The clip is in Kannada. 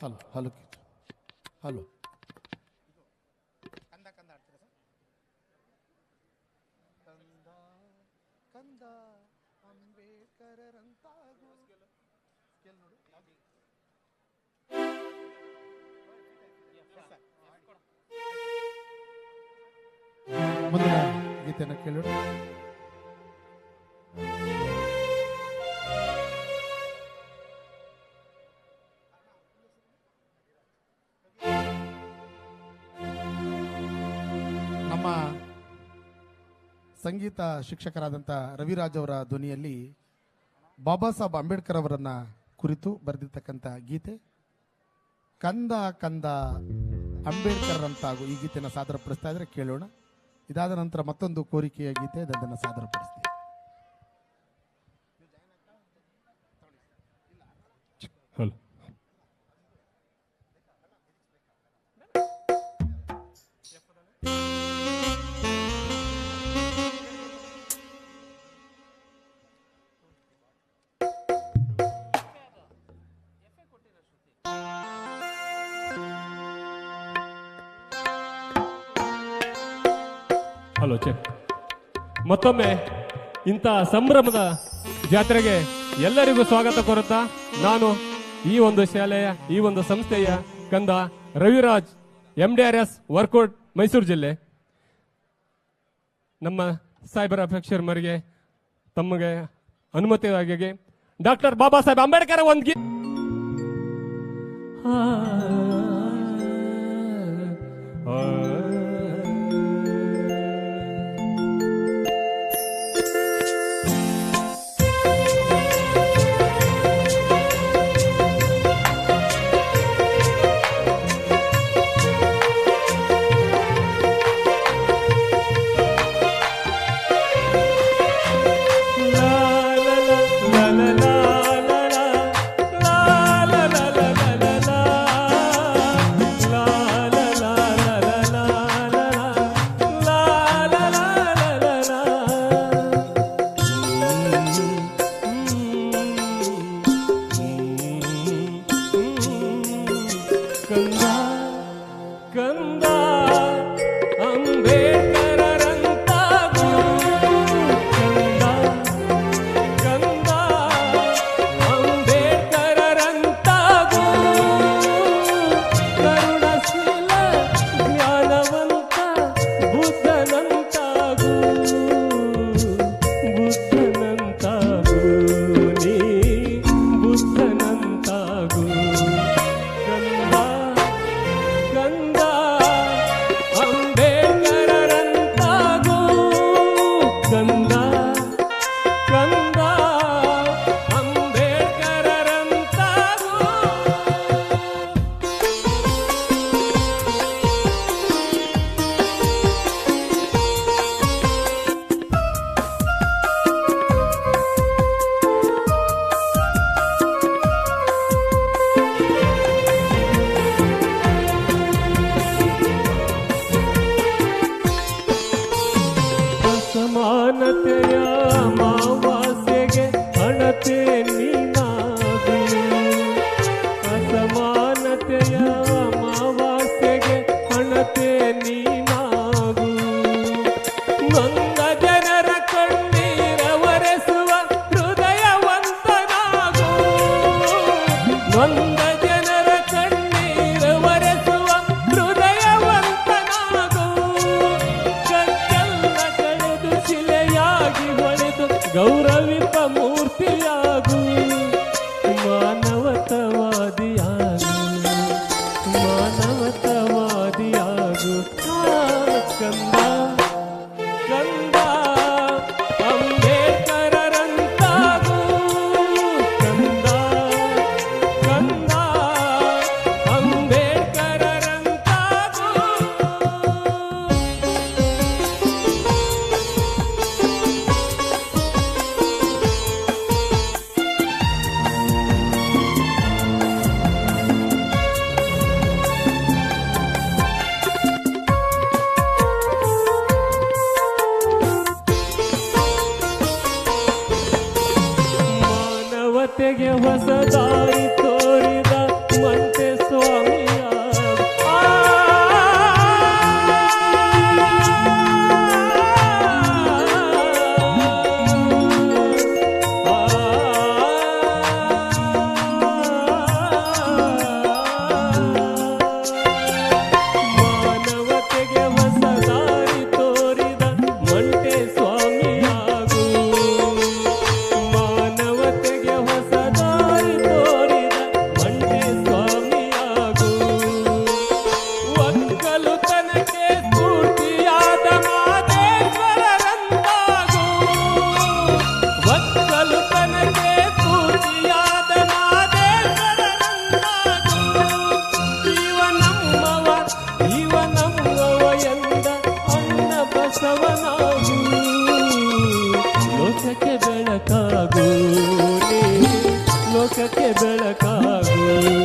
ಹಲೋ ಹಲೋ ಹಲೋ ಕಂದ ಅಂಬೇಡ್ಕರರಂತಾಗು ಸ್ಕೇಲ್ ನೋಡು. ಮುಂದಿನ ಗೀತೆಯನ್ನು ಕೇಳೋಣ ಸಂಗೀತ ಶಿಕ್ಷಕರಾದಂಥ ರವಿರಾಜ್ ಅವರ ಧ್ವನಿಯಲ್ಲಿ ಬಾಬಾ ಸಾಹೇಬ್ ಅಂಬೇಡ್ಕರ್ ಅವರನ್ನು ಕುರಿತು ಬರೆದಿರ್ತಕ್ಕಂಥ ಗೀತೆ, ಕಂದ ಕಂದ ಅಂಬೇಡ್ಕರ್ ಅಂತಾಗು ಈ ಗೀತೆನ ಸಾದರಪಡಿಸ್ತಾ ಇದ್ರೆ ಕೇಳೋಣ. ಇದಾದ ನಂತರ ಮತ್ತೊಂದು ಕೋರಿಕೆಯ ಗೀತೆ, ಅದನ್ನು ಸಾದರಪಡಿಸ್ತೀವಿ ಹಲೋ. ಹಲೋ ಚೆಕ್ ಮತ್ತೊಮ್ಮೆ ಇಂಥ ಸಂಭ್ರಮದ ಜಾತ್ರೆಗೆ ಎಲ್ಲರಿಗೂ ಸ್ವಾಗತ ಕೋರುತ್ತಾ ನಾನು ಈ ಒಂದು ಶಾಲೆಯ ಈ ಒಂದು ಸಂಸ್ಥೆಯ ಕಂದ Raviraj M D R S workout Mysuru ಜಿಲ್ಲೆ ನಮ್ಮ ಸಾಹೇಬರ ಅಧ್ಯಕ್ಷರ ಮರಿಗೆ ತಮಗೆ ಅನುಮತಿಯಾಗಿ ಡಾಕ್ಟರ್ ಬಾಬಾ ಸಾಹೇಬ್ ಅಂಬೇಡ್ಕರ್ ಒಂದು ಗೀ ಆ 呀嘛。ಪ್ರಣವತವಾದಿಯಾಗು ಆ ಸ್ಕಂದ ಹೇಗೆ ಹೊಸದ you.